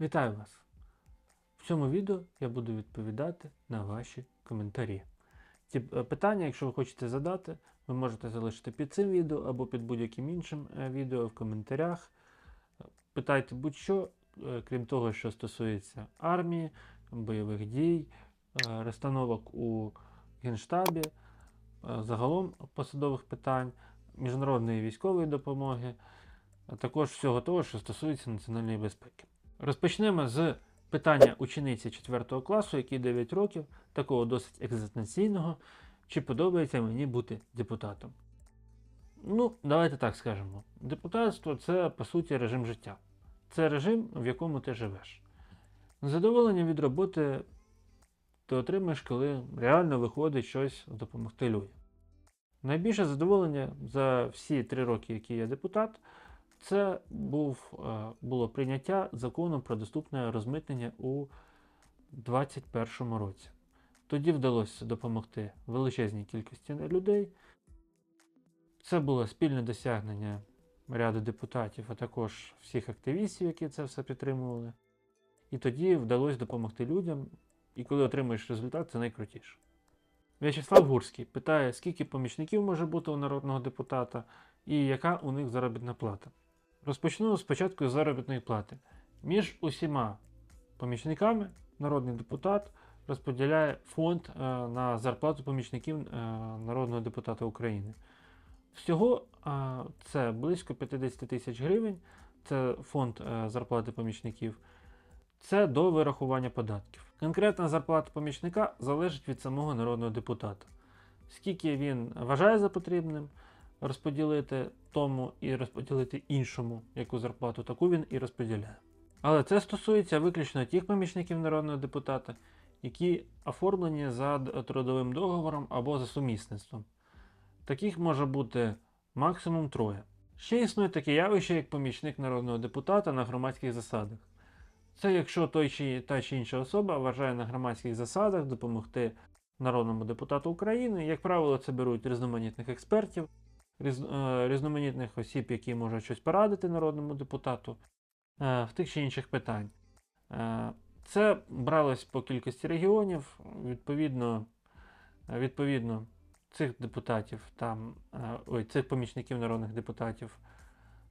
Вітаю вас! В цьому відео я буду відповідати на ваші коментарі. Ті е, питання, якщо ви хочете задати, ви можете залишити під цим відео або під будь-яким іншим е, відео в коментарях. Питайте будь-що, е, крім того, що стосується армії, бойових дій, е, розстановок у Генштабі, е, загалом посадових питань, міжнародної військової допомоги, а також всього того, що стосується національної безпеки. Розпочнемо з питання учениці 4 класу, якій 9 років, такого досить екзистенційного, чи подобається мені бути депутатом. Ну, давайте так скажемо. Депутатство це по суті режим життя. Це режим, в якому ти живеш. Задоволення від роботи ти отримаєш, коли реально виходить щось допомогти людям. Найбільше задоволення за всі три роки, які я депутат, це був, е, було прийняття закону про доступне розмитнення у 2021 році. Тоді вдалося допомогти величезній кількості людей. Це було спільне досягнення ряду депутатів, а також всіх активістів, які це все підтримували. І тоді вдалося допомогти людям, і коли отримуєш результат, це найкрутіше. В'ячеслав Гурський питає, скільки помічників може бути у народного депутата і яка у них заробітна плата. Розпочну спочатку з заробітної плати. Між усіма помічниками народний депутат розподіляє фонд е, на зарплату помічників е, народного депутата України. Всього е, це близько 50 тисяч гривень. Це фонд зарплати помічників. Це до вирахування податків. Конкретна зарплата помічника залежить від самого народного депутата. Скільки він вважає за потрібним розподілити тому і розподілити іншому яку зарплату, таку він і розподіляє. Але це стосується виключно тих помічників народного депутата, які оформлені за трудовим договором або за сумісництвом. Таких може бути максимум троє. Ще існує таке явище, як помічник народного депутата на громадських засадах. Це якщо той чи та чи інша особа вважає на громадських засадах допомогти народному депутату України. Як правило, це беруть різноманітних експертів, різноманітних осіб, які можуть щось порадити народному депутату е, в тих чи інших питань. Е, це бралось по кількості регіонів. Відповідно, е, відповідно цих депутатів, там, е, ой, цих помічників народних депутатів.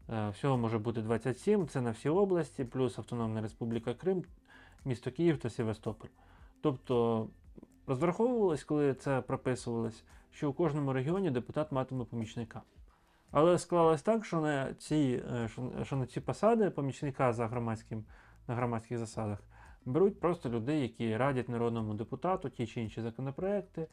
Е, Всього може бути 27, це на всі області, плюс Автономна Республіка Крим, місто Київ та Севастополь. Тобто розраховувалось, коли це прописувалось, що у кожному регіоні депутат матиме помічника. Але склалось так, що на ці, е, що, на ці посади помічника за громадським, на громадських засадах беруть просто людей, які радять народному депутату ті чи інші законопроекти,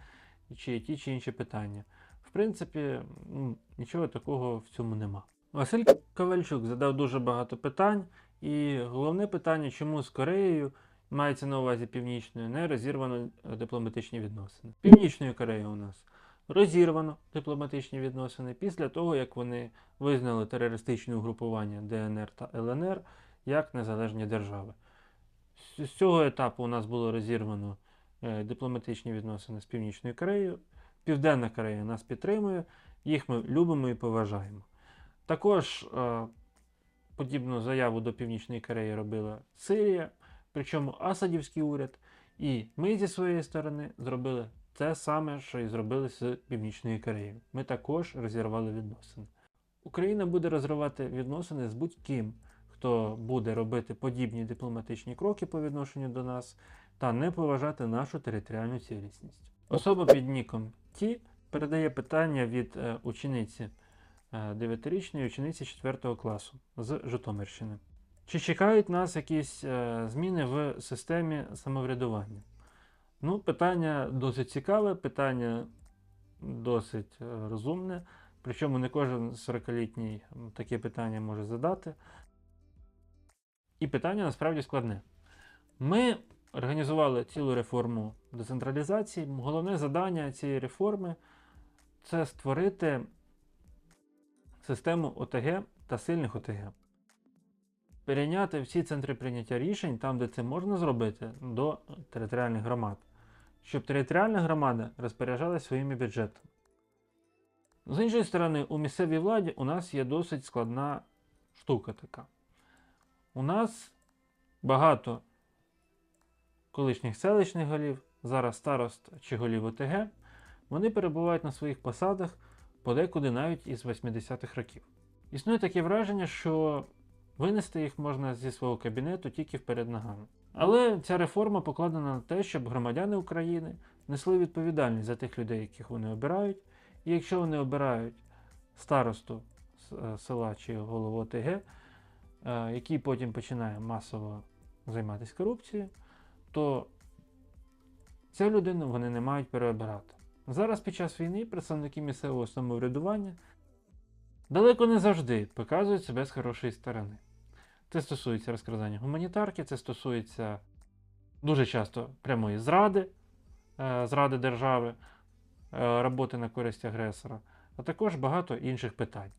чи ті чи інші питання. В принципі, ну, нічого такого в цьому нема. Василь Ковальчук задав дуже багато питань, і головне питання, чому з Кореєю мається на увазі північною, не розірвано дипломатичні відносини. Північною Кореєю у нас розірвано дипломатичні відносини після того, як вони визнали терористичне угрупування ДНР та ЛНР як незалежні держави. З з цього етапу у нас було розірвано е, дипломатичні відносини з Північною Кореєю. Південна Корея нас підтримує, їх ми любимо і поважаємо. Також е, подібну заяву до Північної Кореї робила Сирія, причому Асадівський уряд. І ми зі своєї сторони зробили те саме, що і зробили з Північною Кореєю. Ми також розірвали відносини. Україна буде розривати відносини з будь-ким, хто буде робити подібні дипломатичні кроки по відношенню до нас та не поважати нашу територіальну цілісність. Особа під ніком Ті передає питання від е, учениці е, 9-річної учениці 4 класу з Житомирщини. Чи чекають нас якісь е, зміни в системі самоврядування? Ну, питання досить цікаве, питання досить е, розумне. Причому не кожен 40-літній таке питання може задати. І питання насправді складне. Ми організували цілу реформу децентралізації. Головне завдання цієї реформи це створити систему ОТГ та сильних ОТГ. Перейняти всі центри прийняття рішень там, де це можна зробити, до територіальних громад, щоб територіальна громада розпоряджалася своїми бюджетами. З іншої сторони, у місцевій владі у нас є досить складна штука така. У нас багато колишніх селищних голів, зараз старост чи голів ОТГ, вони перебувають на своїх посадах подекуди навіть із 80-х років. Існує таке враження, що винести їх можна зі свого кабінету тільки вперед ногами. Але ця реформа покладена на те, щоб громадяни України несли відповідальність за тих людей, яких вони обирають. І якщо вони обирають старосту е, села чи голову ОТГ, е, який потім починає масово займатися корупцією, то цю людину вони не мають переобирати. Зараз під час війни представники місцевого самоврядування далеко не завжди показують себе з хорошої сторони. Це стосується розкрадання гуманітарки, це стосується дуже часто прямої зради, е, зради держави, е, роботи на користь агресора, а також багато інших питань.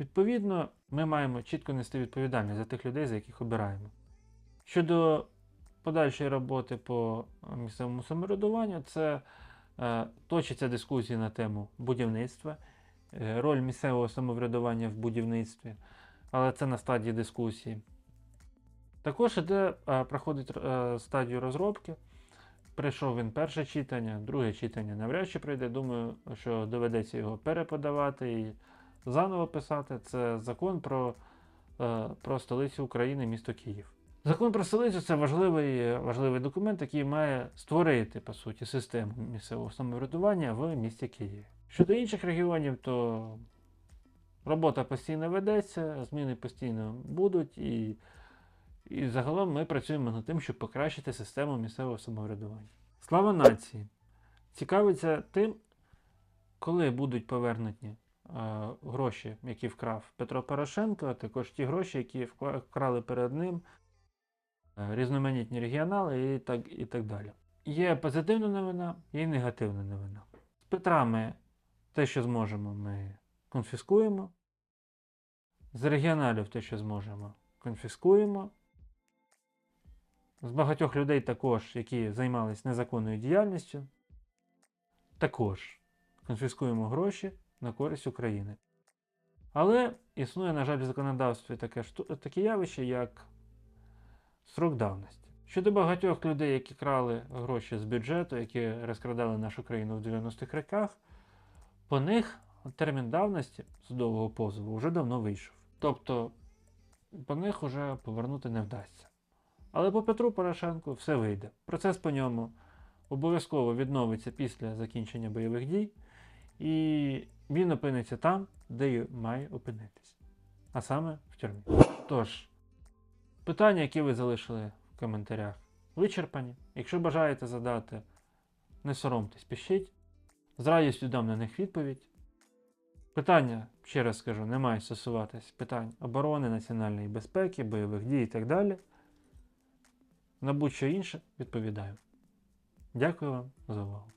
Відповідно, ми маємо чітко нести відповідальність за тих людей, за яких обираємо. Щодо подальшої роботи по місцевому самоврядуванню, це е, точаться дискусії на тему будівництва, е, роль місцевого самоврядування в будівництві, але це на стадії дискусії. Також іде, е, проходить е, стадію розробки. Прийшов він перше читання, друге читання навряд чи прийде. Думаю, що доведеться його переподавати і заново писати. Це закон про, е, про столицю України, місто Київ. Закон про столицю це важливий, важливий документ, який має створити, по суті, систему місцевого самоврядування в місті Києві. Щодо інших регіонів, то робота постійно ведеться, зміни постійно будуть, і, і загалом ми працюємо над тим, щоб покращити систему місцевого самоврядування. Слава нації! Цікавиться тим, коли будуть повернуті е, гроші, які вкрав Петро Порошенко, а також ті гроші, які вкрали перед ним е, різноманітні регіонали і так, і так далі. Є позитивна новина, є негативна новина. З Петрами те, що зможемо, ми конфіскуємо. З регіоналів те, що зможемо, конфіскуємо. З багатьох людей також, які займалися незаконною діяльністю, також конфіскуємо гроші на користь України. Але існує, на жаль, в законодавстві таке, таке явище, як срок давності. Щодо багатьох людей, які крали гроші з бюджету, які розкрадали нашу країну в 90-х роках, по них термін давності судового позову вже давно вийшов. Тобто по них вже повернути не вдасться. Але по Петру Порошенку все вийде. Процес по ньому обов'язково відновиться після закінчення бойових дій, і він опиниться там, де й має опинитись. А саме в тюрмі. Тож, питання, які ви залишили в коментарях, вичерпані. Якщо бажаєте задати, не соромтесь, пишіть. З радістю дам на них відповідь. Питання, ще раз скажу, не мають стосуватись питань оборони, національної безпеки, бойових дій і так далі. На будь-що інше відповідаю. Дякую вам за увагу.